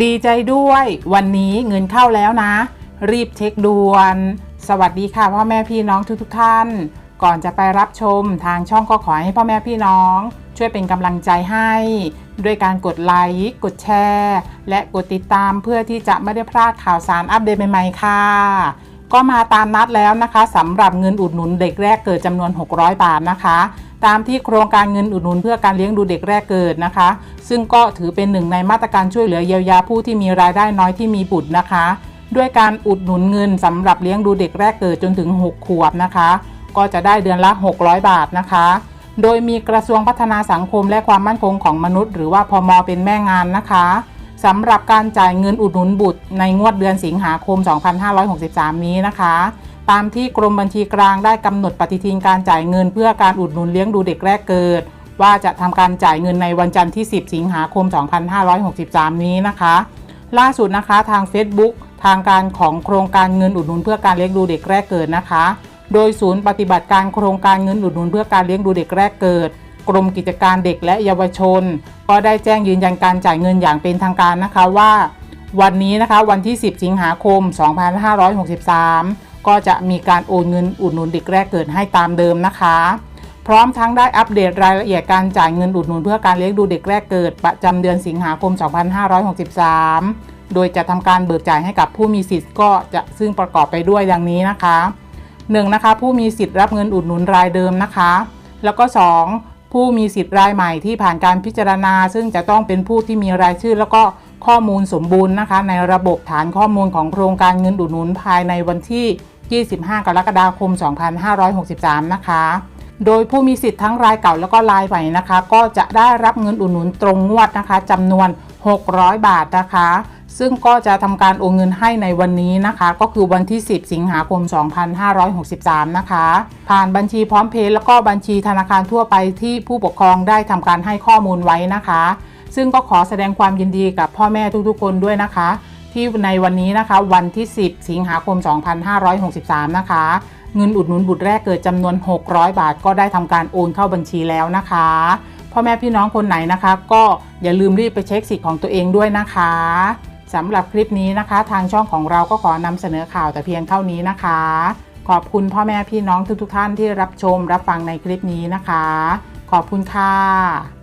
ดีใจด้วยวันนี้เงินเข้าแล้วนะ รีบเช็คด่วน สวัสดีค่ะพ่อแม่พี่น้องทุกๆท่าน ก่อนจะไปรับชมทางช่องก็ขอให้พ่อแม่พี่น้อง ช่วยเป็นกำลังใจให้ ด้วยการกดไลค์กดแชร์ และกดติดตามเพื่อที่จะไม่ได้พลาดข่าวสารอัปเดตใหม่ๆค่ะ ก็มาตามนัดแล้วนะคะสำหรับเงินอุดหนุนเด็กแรกเกิดจำนวน 600 บาทนะคะ ตามที่โครงการเงินอุดหนุนเพื่อการเลี้ยงดูเด็กแรกเกิดนะคะ ซึ่งก็ถือเป็นหนึ่งในมาตรการช่วยเหลือเยียวยาผู้ที่มีรายได้น้อยที่มีบุตรนะคะ ด้วยการอุดหนุนเงินสำหรับเลี้ยงดูเด็กแรกเกิดจนถึง 6 ขวบนะคะ ก็จะได้เดือนละ 600 บาทนะคะ โดยมีกระทรวงพัฒนาสังคมและความมั่นคงของมนุษย์ หรือว่าพมเป็นแม่งานนะคะ สำหรับการจ่ายเงินอุดหนุนบุตรในงวดเดือนสิงหาคม 2563 นี้นะคะ ตามที่กรมบัญชีกลางได้กำหนดปฏิทินการจ่ายเงินเพื่อการอุดหนุนเลี้ยงดูเด็กแรกเกิด ว่าจะทำการจ่ายเงินในวันจันทร์ที่ 10 สิงหาคม 2563 นี้นะคะ ล่าสุดนะคะทาง Facebook ทางการของโครงการเงินอุดหนุนเพื่อการเลี้ยงดูเด็กแรกเกิดนะคะ โดยศูนย์ปฏิบัติการโครงการเงินอุดหนุนเพื่อการเลี้ยงดูเด็กแรกเกิด กรมกิจการเด็กและเยาวชน ก็ได้แจ้งยืนยันการจ่ายเงินอย่างเป็นทางการนะคะว่า วันนี้นะคะวันที่ 10 สิงหาคม 2563 ก็จะมีการโอนเงินอุดหนุนเด็กแรกเกิดให้ตามเดิมนะคะ พร้อมทั้งได้อัปเดตรายละเอียดการจ่ายเงินอุดหนุนเพื่อการเลี้ยงดูเด็กแรกเกิด ประจำเดือนสิงหาคม 2563 โดยจะทำการเบิกจ่ายให้กับผู้มีสิทธิ์ก็จะซึ่งประกอบไปด้วยดังนี้นะคะ 1. นะคะผู้มีสิทธิ์รับเงินอุดหนุนรายเดิมนะคะ แล้วก็ 2. ผู้มีสิทธิ์รายใหม่ที่ผ่านการพิจารณา ซึ่งจะต้องเป็นผู้ที่มีรายชื่อ แล้วก็ข้อมูลสมบูรณ์นะคะ ในระบบฐานข้อมูลของโครงการเงินอุดหนุนภายในวันที่ 25 กรกฎาคม 2563 นะคะ โดยผู้มีสิทธิ์ทั้งรายเก่าแล้วก็รายใหม่นะคะ ก็จะได้รับเงินอุดหนุนตรงงวดนะคะจำนวน 600 บาทนะคะ ซึ่งก็จะทำการโอนเงินให้ในวันนี้นะคะ ก็คือวันที่ 10 สิงหาคม 2563 นะคะ ผ่านบัญชีพร้อมเพย์แล้วก็บัญชีธนาคารทั่วไปที่ผู้ปกครองได้ทำการให้ข้อมูลไว้นะคะ ซึ่งก็ขอแสดงความยินดีกับพ่อแม่ทุกๆ คนด้วยนะคะ ที่ในวันนี้นะคะ วันที่ 10 สิงหาคม 2563 นะคะ เงินอุดหนุนบุตรแรกเกิดจำนวน 600 บาท ก็ได้ทำการโอนเข้าบัญชีแล้วนะคะพ่อแม่พี่น้องคนไหนนะคะ ก็อย่าลืมรีบไปเช็คสิทธิ์ของตัวเองด้วยนะคะสำหรับคลิปนี้นะคะ ทางช่องของเราก็ขอนำเสนอข่าวแต่เพียงเท่านี้นะคะ ขอบคุณพ่อแม่พี่น้องทุกๆท่านที่รับชมรับฟังในคลิปนี้นะคะ ขอบคุณค่ะ